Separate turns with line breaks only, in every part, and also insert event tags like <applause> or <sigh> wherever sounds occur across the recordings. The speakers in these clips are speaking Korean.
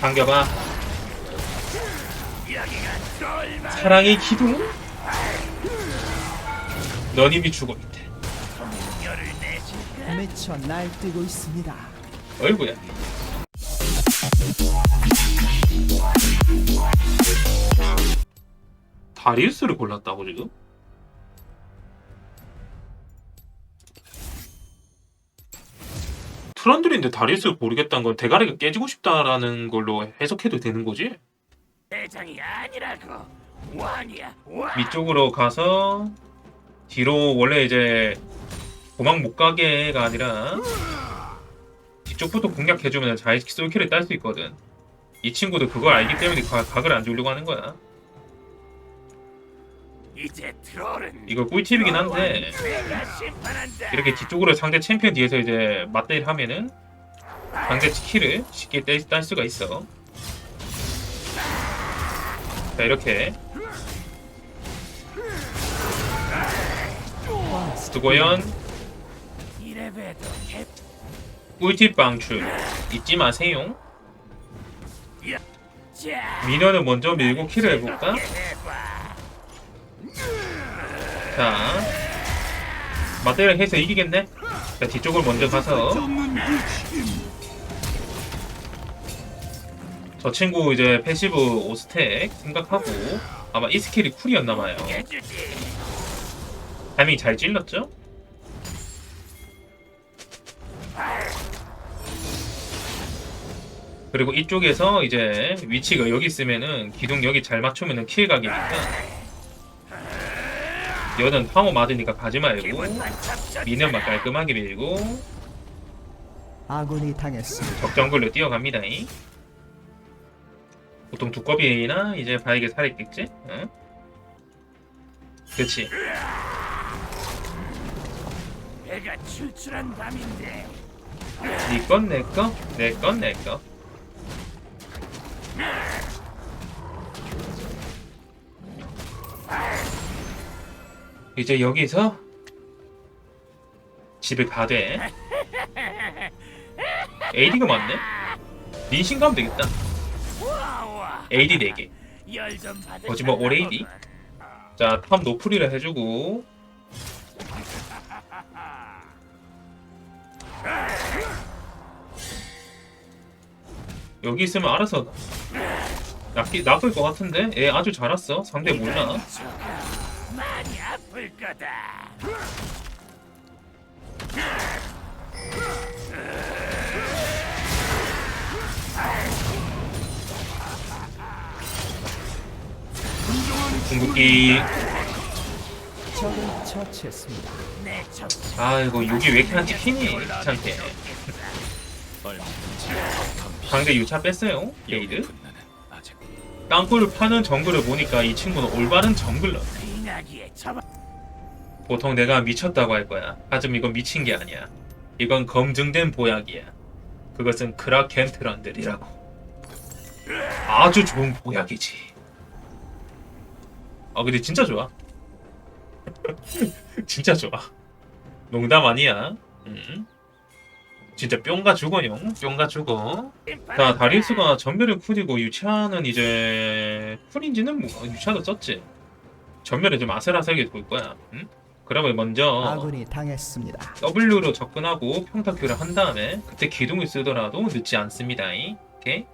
당겨봐. 사랑의 기둥? 넌 이미 죽어 있대.
미쳐 날뛰고 있습니다.
어이구야. 다리우스를 골랐다고 지금? 트런들인데 다리우스를 고르겠다는 건 대가리가 깨지고 싶다라는 걸로 해석해도 되는 거지?
대장이 아니라고 왕이야 왕
위쪽으로 가서 뒤로 원래 이제 도망 못 가게가 아니라 뒤쪽부터 공략해주면 자이스키 솔킬을 딸 수 있거든. 이 친구도 그걸 알기 때문에 가- 각을 안 주려고 하는 거야.
이제 트롤은
이거 꿀팁이긴 한데
내가 심판한다
이렇게 뒤쪽으로 상대 챔피언 뒤에서 이제 맞대를 하면은 상대 키를 쉽게 뗄, 딸 수가 있어. 자 이렇게
이래봬도 개
꿀팁 방출 잊지 마세요.
자
미녀는 먼저 밀고 킬을 해볼까? 자 맞대를 해서 이기겠네. 자 뒤쪽을 먼저 가서 저 친구 이제 패시브 5스택 생각하고 아마 이 스킬이 쿨이었나봐요. 타이밍 잘 찔렀죠? 그리고 이쪽에서 이제 위치가 여기 있으면은 기둥 여기 잘 맞추면은 킬 각이니까 여는 파워 맞으니까 가지 말고 미는만 깔끔하게 밀고
아군이 당했습니다.
적정글로 뛰어갑니다. 보통 두꺼비나 이제 바에게 살아있겠지? 응? 그치
배가 출출한 밤인데
니건 내거 내건 내거 이제 여기서 집에 가되 AD가 많네? 린신 가면 되겠다. AD 4개.
열좀 받을
거짓말 오레이디 자탑 노플이라 해주고. 여기 있으면 알아서 낚이, 낚을 것 같은데? 얘 아주 잘 왔어. 상대 몰라
아플 거다.
궁극기.
적을 처치했습니다.
내 적.
아이고 여기 왜 이렇게 안 찍히니 귀찮게 상대 유차 뺐어요 게이드? 땅굴 파는 정글을 보니까 이 친구는 올바른 정글러 보통 내가 미쳤다고 할 거야. 하지만 이건 미친 게 아니야. 이건 검증된 보약이야. 그것은 크라켄트런들이라고. 아주 좋은 보약이지. 아 근데 진짜 좋아. <laughs> 진짜 좋아. 농담 아니야. 음. 진짜 뿅가 죽어요. 뿅가 죽어. 자 다리우스가 전멸을 쿨이고 유치아는 이제 쿨인지는 뭐 유치아도 썼지. 전멸을 좀 아슬아슬하게 돌 거야. 응? 그러면 먼저
아군이 당했습니다.
W로 접근하고 평타큐를 한 다음에 그때 기둥을 쓰더라도 늦지 않습니다. 오케이?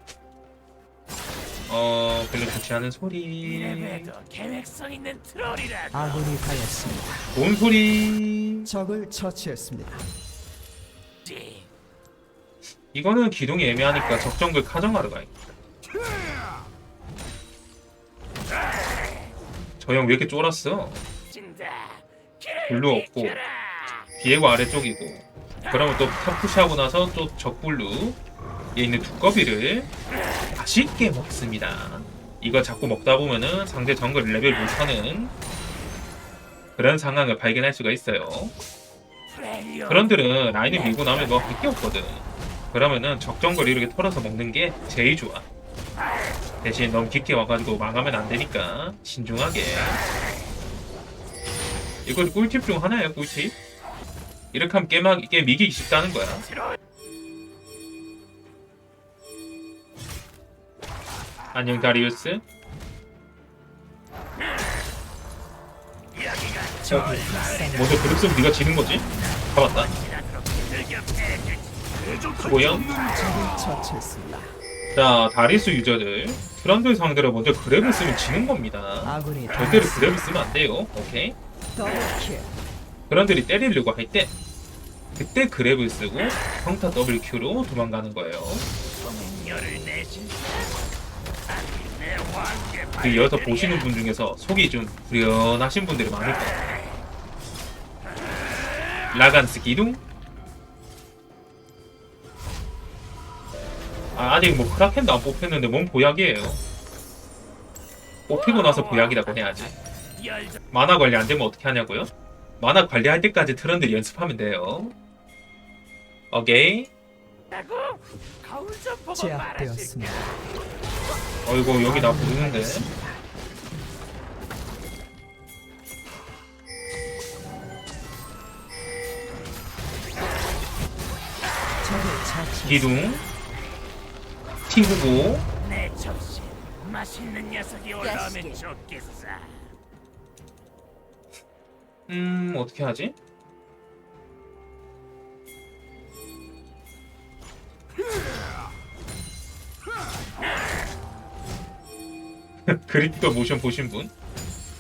어 별로 좋지 않은 소리.
계획성 있는 트롤이라고
아군이 당했습니다.
좋은 소리.
적을 처치했습니다.
이거는 기둥이 애매하니까 적정글 카정하러 가야겠다. 저 형 왜 이렇게 쫄았어? 블루 없고 비에고 아래쪽이고. 그러면 또 탑푸시하고 나서 또 적블루 얘 있는 두꺼비를 맛있게 먹습니다. 이거 자꾸 먹다 보면은 상대 정글 레벨 못하는 그런 상황을 발견할 수가 있어요. 그런들은 라인을 밀고 나면 뭐 할 게 없거든. 그러면은 적정거리 이렇게 털어서 먹는 게 제일 좋아. 대신 너무 깊게 와가지고 망하면 안 되니까 신중하게 이건 꿀팁 중 하나예요 꿀팁 이렇게 하면 게임, 게임 이기기 쉽다는 거야. 안녕 다리우스. 먼저 그룹 쓰면 네가 지는 거지? 잡았다.
처치했습니다.
자, 다리수 유저들. 트런들 상대로 먼저 그랩을 쓰면 지는 겁니다. 절대로. 그랩을 쓰면 안 돼요. 오케이? 그런들이 때리려고 할 때, 그때 그랩을 쓰고 평타 WQ로 도망가는 거예요. 그 이어서 보시는 분 중에서 속이 좀 후련하신 분들이 많을 거예요. 라간스 기둥? 아, 아직 뭐 크라켄도 안 뽑혔는데 뭔 보약이에요. 뽑히고 나서 보약이라고 해야지. 만화 관리 안 되면 어떻게 하냐고요? 만화 관리할 때까지 트런들 연습하면 돼요. 오케이.
제압되었습니다.
어이구 여기 나 보이는데. 기둥.
접시 맛있는 녀석이 올라오면 좋겠어
음 어떻게 하지? <laughs> 그리프가 모션 보신 분?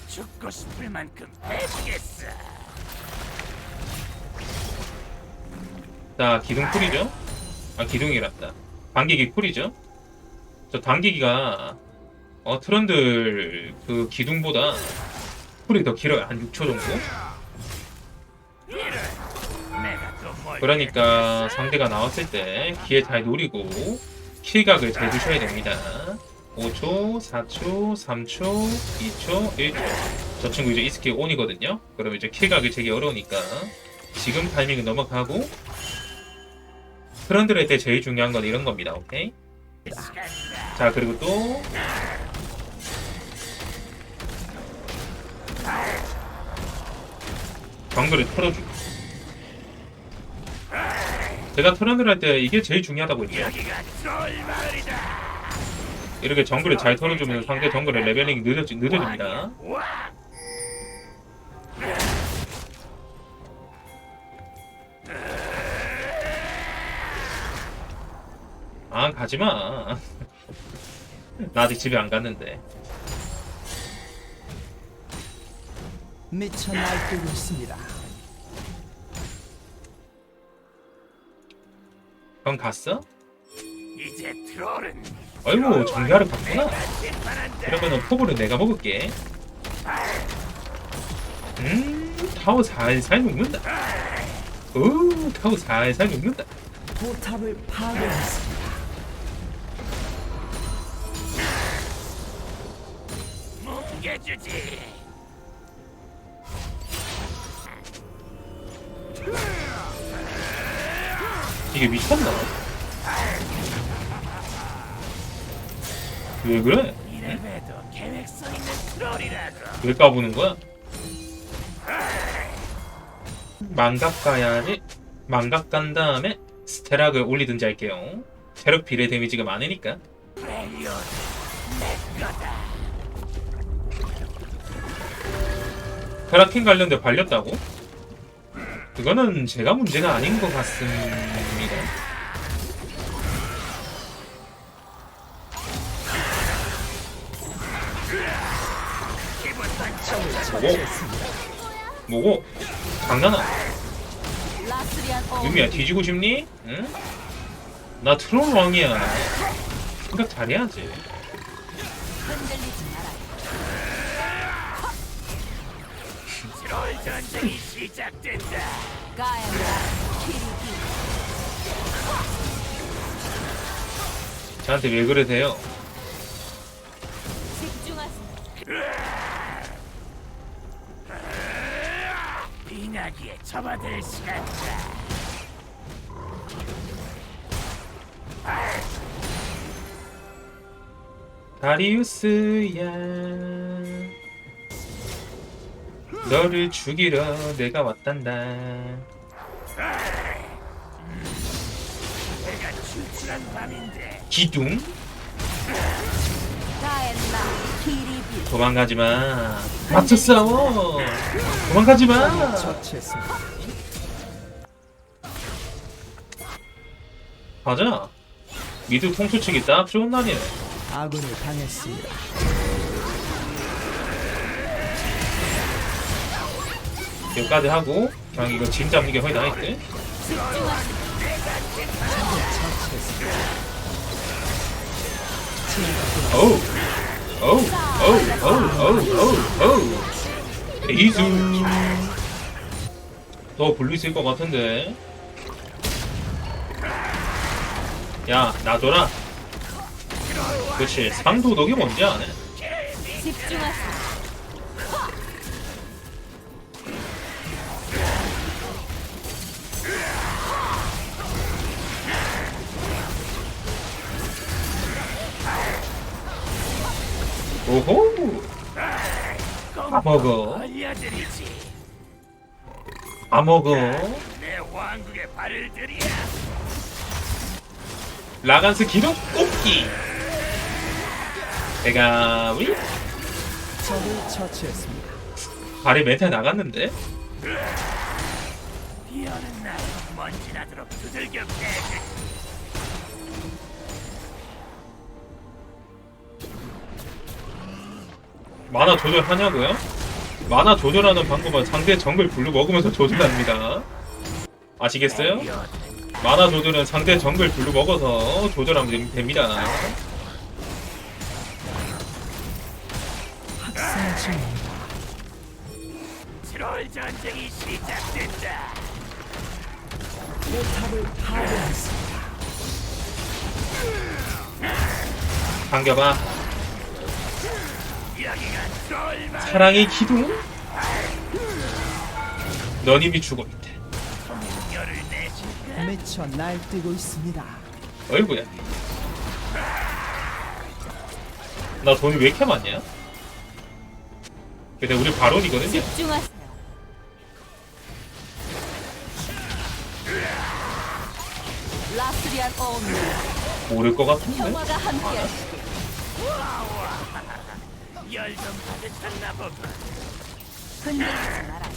죽고 싶을 만큼 해주겠어
자 기둥 쿨이죠? 아 기둥이란다 당기기 쿨이죠? 저 당기기가 어 트런들 그 기둥보다 쿨이 더 길어요. 한 6초 정도? 그러니까 상대가 나왔을 때 기회 잘 노리고 킬각을 잘 주셔야 됩니다. 5초, 4초, 3초, 2초, 1초. 저 친구 이제 이스킬 온이거든요. 그럼 이제 킬각을 재기 어려우니까 지금 타이밍은 넘어가고 트런들할 때 제일 중요한 건 이런 겁니다. 오케이? 자 그리고 또 정글을 털어주고. 제가 트런들 할때 이게 제일 중요하다고 했죠. 이렇게 정글을 잘 털어주면 상대 정글의 레벨링이 늦어집니다. 와아 가지마. <laughs> 나 아직 집에 안 갔는데
미쳐 날뛰고 있습니다.
형 갔어?
이제 트롤은
아이고 정비하러 갔구나 그러면은 포브를 내가 먹을게 음 타워 살살 녹는다 오 타워 살살 녹는다
포탑을 파괴했습니다.
뭉개주지
이게 미쳤나? 왜 그래? 왜 까부는 거야? 망각 가야지. 망각 간 다음에 스테락을 올리든지 할게요. 체력 비례 데미지가 많으니까. 테라킨 관련돼 발렸다고? 그거는 제가 문제가 아닌 것 같습니다.
처치했습니다.
뭐고? 장난아? 유미야 뒤지고 싶니? 응? 나 트롤 왕이야. 생각 잘해야지. <laughs>
시작된다.
가야가 키리기.
저한테 왜 그러세요?
집중하세요.
빙하기에 접어들 시간이다
다리우스야 너를 죽이러 내가 왔단다. 기둥? 도망가지 마. 맞춰 싸워. 도망가지 마. 맞아. 미드 통수치기 딱 좋은 날이네.
아군을 당했습니다.
여기까지 하고 그냥 이거 짐 잡는 게 나있대
집중하세요.
어우 어우 어우 어우 어우 어우 어우. 에이즈 더 불리 있을 것 같은데. 야 놔둬라. 그렇지. 상도덕이 뭔지 아네.
집중하세요.
오호. 다 먹어. 다 먹어. 라간스 기록 뽑기. 내가 우리
적을 처치했습니다.
발이 멘탈 나갔는데?
비오는 날 먼지 나도록 두들겨 패
만화 조절하냐고요? 만화 조절하는 방법은 상대 정글 블루 먹으면서 조절합니다. 아시겠어요? 만화 조절은 상대 정글 블루 먹어서 조절하면 됨- 됩니다.
트롤 전쟁이 시작된다
포탑을 파괴했습니다.
당겨봐. 사랑의 기둥? 넌 이미
내실까
미쳐 날뛰고 있습니다.
어이구야. 나 돈이 왜 이렇게 많냐? 근데 우리 바론이거든요?
집중하세요. 라스리안 온누
모를 것 같은데?
평화가 함께하시길.
열좀 받으셨나 보군
흔들리지 마라.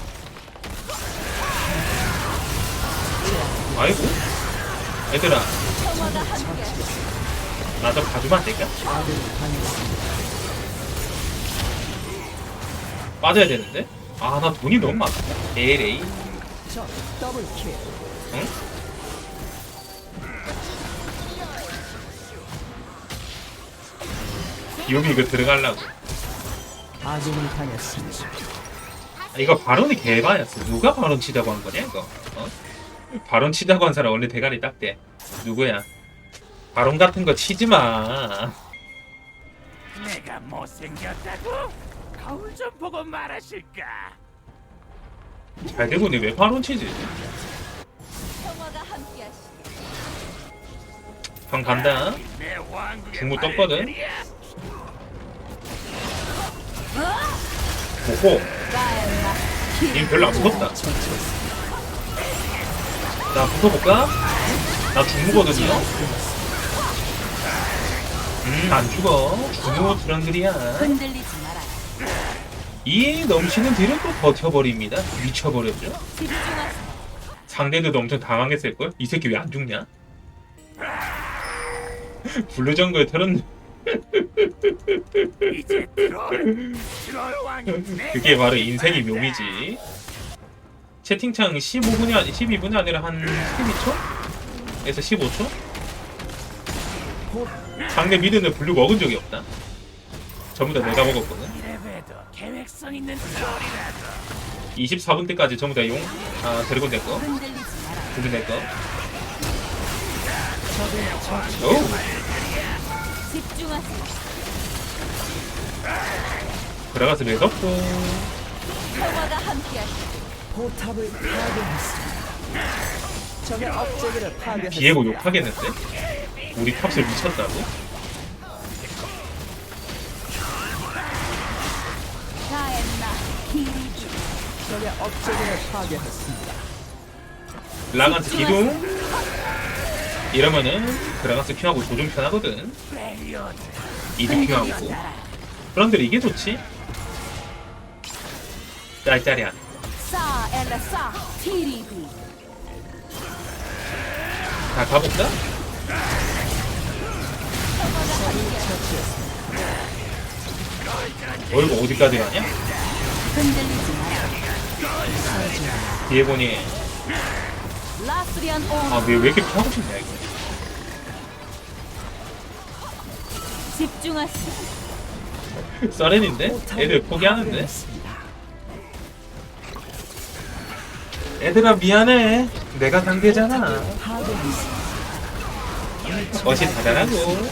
아이고. 얘들아,
평화가 함께하시길.
나좀 봐주면 안 될까? 빠져야 되는데? 아, 나 돈이 너무.
적 더블 킬.
응? 기욤이 이거 들어가려고.
아군을 당했습니다.
아, 이거 바론이 개바였어. 누가 바론 치자고 한 거냐, 이거? 어? 바론 치자고 한 사람 원래 대가리 딱대. 누구야? 바론 같은 거 치지 마.
내가 못생겼다고? 거울 좀 보고 말하실까
잘 되고 있네. 왜 바론 치지?
평화가.
형 간다.
내
중무
발을
떴거든?
들이야.
오호. 님 별로 안.
처치했습니다.
나 붙어볼까? 나 죽무거든요? 음, 안 죽어.
흔들리지 마라.
이에 넘치는 뒤를 또 버텨버립니다. 미쳐버렸죠? 상대도 엄청 당황했을걸? 이 새끼 왜 안 죽냐? 블루 정글 털었네.
이제 왕이
그게 바로 인생의 묘미지. 채팅창 15분이 아니 12분이 아니라 한 12초? 에서 15초?
곧
상대 미드는 블루 먹은 적이 없다. 전부 다 내가 먹었거든.
이래봬도 계획성 있는 트롤이라도
24분 때까지 전부 다 용, 아, 드래곤 내 거. 블루 내 거.
적을 처치.
오!
집중하세요.
들어가서 매섭고.
평화가 함께하시길.
포탑을 파괴했습니다. 적의 업적을 파괴했습니다.
비에고 욕하겠는데? 우리 탑을 미쳤다고?
가엔나 키리비
적의 업적을 파괴했습니다.
라간스 기둥? 이러면은 그라가스 큐하고 조준 편하거든.
벨리오드
이득 큐하고. 그런데 이게 좋지?
엘라 싸 티리비
자 가볼까? 어이구 어디까지 가냐? 뒤에 보니
온
아왜 왜 이렇게 피하고 싶냐 이거.
집중하시오
포탑을
애들 포기하는데? 애들아 미안해. 내가 상대잖아.
파괴했습니다.
멋이
온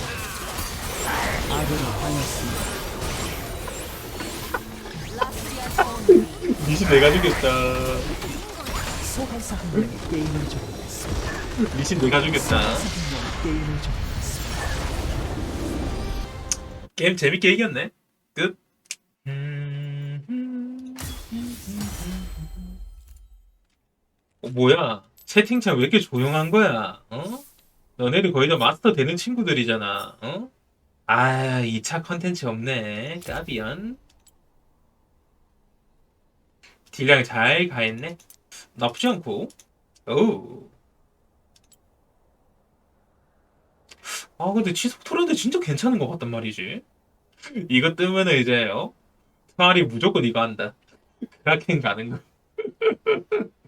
니시 내가 죽였다. 니시 내가
죽였다.
게임 재밌게 이겼네. 끝. 음. 어, 뭐야? 채팅창 왜 이렇게 조용한 거야? 어? 너네들 거의 다 마스터 되는 친구들이잖아. 어? 아, 2차 컨텐츠 없네. 까비언. 딜량 잘 가했네. 나쁘지 않고. 오. 아, 근데 치속 토론데 진짜 괜찮은 것 같단 말이지. 이거 뜨면은 이제, 어? 차라리 무조건 이거 한다. 크라켄 가는 거. 끝.